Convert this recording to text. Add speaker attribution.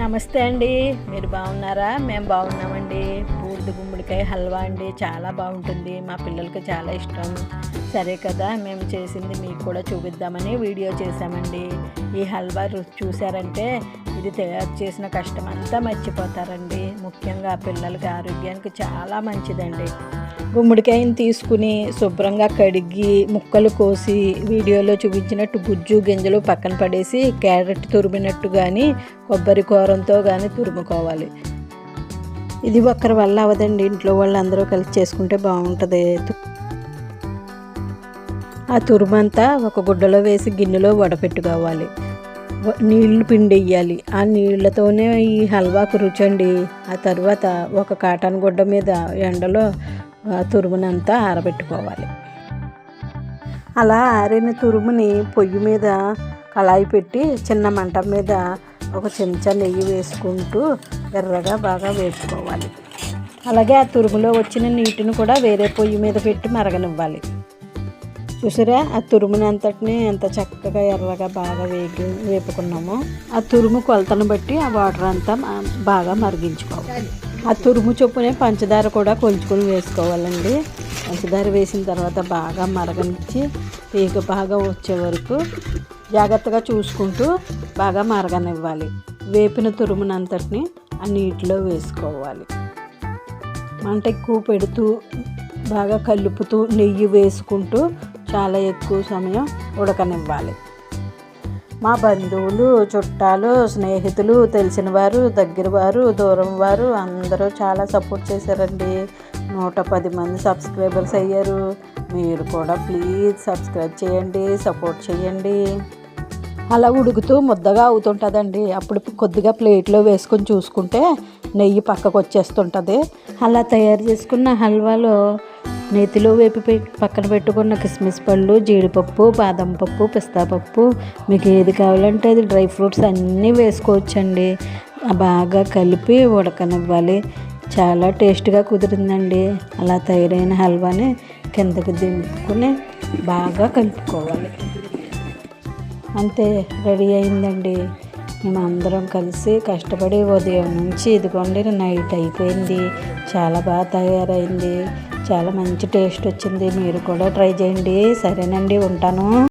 Speaker 1: నమస్తే అండి. మీరు బాగున్నారా? మేము బాగున్నామండి. బూడిద గుమ్మడికాయ హల్వా అండి. చాలా బాగుంటుంది. మా పిల్లలకి చాలా ఇష్టం. సరే కదా మేము చేసింది మీకు కూడా చూపిద్దామని వీడియో చేసామండి ఈ హల్వా రుచి చూసారంటే ఇది తయారు చేసిన కష్టం అంతా మర్చిపోతారండి. ముఖ్యంగా పిల్లలకి ఆరోగ్యానికి చాలా మంచిదండి. గుమ్మడికాయని తీసుకుని శుభ్రంగా కడిగి ముక్కలు కోసి వీడియోలో చూపించినట్టు గుజ్జు గింజలు పక్కన పడేసి క్యారెట్ తురిమినట్టు కానీ కొబ్బరి కూరంతో కానీ తురుముకోవాలి. ఇది ఒక్కరి వల్ల అవదండి ఇంట్లో వాళ్ళు అందరూ కలిసి చేసుకుంటే బాగుంటుంది. ఆ తురుమంతా ఒక గుడ్డలో వేసి గిన్నెలో వడపెట్టుకోవాలి. నీళ్ళు పిండి వేయాలి ఆ నీళ్ళతోనే ఈ హల్వాకు రుచండి. ఆ తర్వాత ఒక కాటన్ గుడ్డ మీద ఎండలో తురుమునంతా ఆరబెట్టుకోవాలి. అలా ఆరిన తురుముని పొయ్యి మీద కళాయి పెట్టి చిన్న మంట మీద ఒక చెంచా నెయ్యి వేసుకుంటూ ఎర్రగా బాగా వేసుకోవాలి అలాగే ఆ తురుములో వచ్చిన నీటిని కూడా వేరే పొయ్యి మీద పెట్టి మరగనివ్వాలి. చూసారా ఆ తురుముని అంతటిని ఎంత చక్కగా ఎర్రగా బాగా వేగి వేపుకున్నామో. ఆ తురుము కొలతను బట్టి ఆ వాటర్ అంతా బాగా మరిగించుకోవాలి. ఆ తురుము చొప్పునే పంచదార కూడా కొలుచుకొని వేసుకోవాలండి. పంచదార వేసిన తర్వాత బాగా మరగనిచ్చి తీగ బాగా వచ్చే వరకు జాగ్రత్తగా చూసుకుంటూ బాగా మరగనివ్వాలి. వేపిన తురుమునంతటిని ఆ నీటిలో వేసుకోవాలి. మంట ఎక్కువ పెడుతూ బాగా కలుపుతూ నెయ్యి వేసుకుంటూ చాలా ఎక్కువ సమయం ఉడకనివ్వాలి. మా బంధువులు చుట్టాలు స్నేహితులు తెలిసిన వారు దగ్గర వారు దూరం వారు అందరూ చాలా సపోర్ట్ చేశారండి. నూట పది మంది సబ్స్క్రైబర్స్ అయ్యారు. మీరు కూడా ప్లీజ్ సబ్స్క్రైబ్ చేయండి సపోర్ట్ చేయండి. అలా ఉడుకుతూ ముద్దగా అవుతుంటుందండి. అప్పుడు కొద్దిగా ప్లేట్లో వేసుకొని చూసుకుంటే నెయ్యి పక్కకు వచ్చేస్తుంటుంది అలా తయారు చేసుకున్న హల్వాలో నేతిలో వేపి పక్కన పెట్టుకున్న కిస్మిస్ పళ్ళు జీడిపప్పు బాదం పప్పు పిస్తా పప్పు మీకు ఏది కావాలంటే అది డ్రై ఫ్రూట్స్ అన్నీ వేసుకోవచ్చండి. బాగా కలిపి ఉడకనివ్వాలి. చాలా టేస్ట్గా కుదిరిందండి. అలా తయారైన హల్వాని కిందకి దింపుకొని బాగా కలుపుకోవాలి. అంతే రెడీ అయిందండి. మేము అందరం కలిసి కష్టపడి ఉదయం నుంచి ఇదిగోండి నైట్ అయిపోయింది. చాలా బాగా తయారైంది. చాలా మంచి టేస్ట్ వచ్చింది. మీరు కూడా ట్రై చేయండి. సరేనండి ఉంటాను.